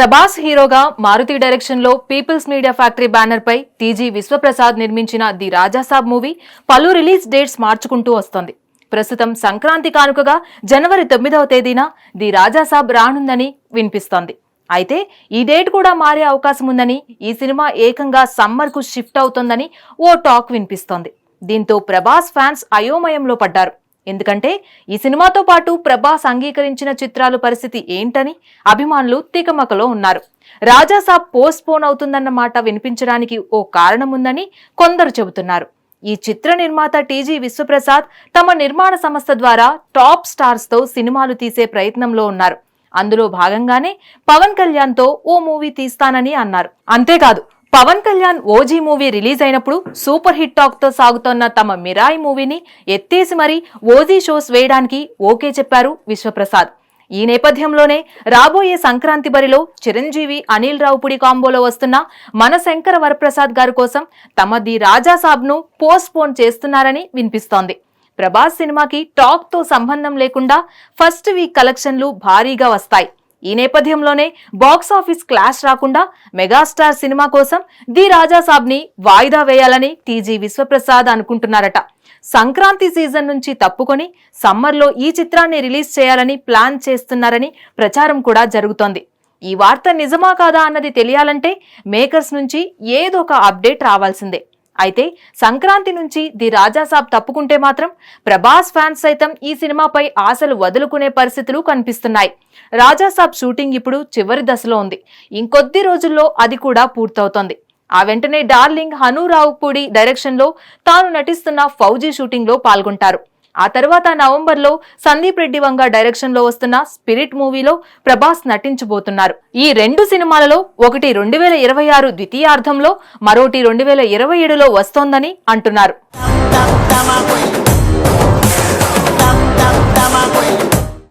ప్రభాస్ హీరోగా మారుతి డైరెక్షన్లో Peoples media factory banner పై టీజీ విశ్వప్రసాద్ నిర్మించిన ది రాజాసాబ్ మూవీ పలు రిలీజ్ డేట్స్ మార్చుకుంటూ వస్తోంది. ప్రస్తుతం సంక్రాంతి కానుకగా జనవరి తొమ్మిదవ తేదీన ది రాజాసాబ్ రానుందని వినిపిస్తోంది. అయితే ఈ డేట్ కూడా మారే అవకాశం ఉందని ఈ సినిమా ఏకంగా సమ్మర్కు షిఫ్ట్ అవుతోందని ఓ టాక్ వినిపిస్తోంది. దీంతో ప్రభాస్ ఫ్యాన్స్ అయోమయంలో పడ్డారు. ఎందుకంటే ఈ సినిమాతో పాటు ప్రభాస్ అంగీకరించిన చిత్రాలు పరిస్థితి ఏంటని అభిమానులు తికమకలో ఉన్నారు. రాజాసాబ్ పోస్ట్ పోన్ అవుతుందన్న మాట వినిపించడానికి ఓ కారణం ఉందని కొందరు చెబుతున్నారు. ఈ చిత్ర నిర్మాత టీజీ విశ్వప్రసాద్ తమ నిర్మాణ సంస్థ ద్వారా టాప్ స్టార్స్తో సినిమాలు తీసే ప్రయత్నంలో ఉన్నారు. అందులో భాగంగానే పవన్ కళ్యాణ్తో ఓ మూవీ తీస్తానని అన్నారు. అంతేకాదు Pawan Kalyan OG movie release అయినప్పుడు సూపర్ హిట్ టాక్తో సాగుతోన్న తమ మిరాయి మూవీని ఎత్తేసి మరీ ఓజీ షోస్ వేయడానికి ఓకే చెప్పారు విశ్వప్రసాద్. ఈ నేపథ్యంలోనే రాబోయే సంక్రాంతి బరిలో చిరంజీవి అనిల్ రావుపుడి కాంబోలో వస్తున్న మన శంకర వరప్రసాద్ గారి కోసం తమ ది రాజాసాబ్ పోస్ట్ పోన్ చేస్తున్నారని వినిపిస్తోంది. ప్రభాస్ సినిమాకి టాక్తో సంబంధం లేకుండా ఫస్ట్ వీక్ కలెక్షన్లు భారీగా వస్తాయి. ఈ నేపథ్యంలోనే బాక్స్ ఆఫీస్ క్లాష్ రాకుండా మెగాస్టార్ సినిమా కోసం ది రాజాసాబ్ని వాయిదా వేయాలని టీజీ విశ్వప్రసాద్ అనుకుంటున్నారట. సంక్రాంతి సీజన్ నుంచి తప్పుకొని సమ్మర్లో ఈ చిత్రాన్ని రిలీజ్ చేయాలని ప్లాన్ చేస్తున్నారని ప్రచారం కూడా జరుగుతోంది. ఈ వార్త నిజమా కాదా అన్నది తెలియాలంటే మేకర్స్ నుంచి ఏదో ఒక అప్డేట్ రావాల్సిందే. అయితే సంక్రాంతి నుంచి ది రాజాసాబ్ తప్పుకుంటే మాత్రం ప్రభాస్ ఫ్యాన్స్ సైతం ఈ సినిమాపై ఆశలు వదులుకునే పరిస్థితులు కనిపిస్తున్నాయి. రాజాసాబ్ షూటింగ్ ఇప్పుడు చివరి దశలో ఉంది. ఇంకొద్ది రోజుల్లో అది కూడా పూర్తవుతోంది. ఆ వెంటనే డార్లింగ్ హనురావు పూడి డైరెక్షన్లో తాను నటిస్తున్న ఫౌజీ షూటింగ్లో పాల్గొంటారు. ఆ తర్వాత నవంబర్లో సందీప్ రెడ్డి వంగ డైరెక్షన్లో వస్తున్న స్పిరిట్ మూవీలో ప్రభాస్ నటించబోతున్నారు. ఈ రెండు సినిమాలలో ఒకటి రెండు వేల ఇరవై ఆరు ద్వితీయార్థంలో మరోటి రెండు వేల ఇరవై ఏడులో వస్తోందని అంటున్నారు.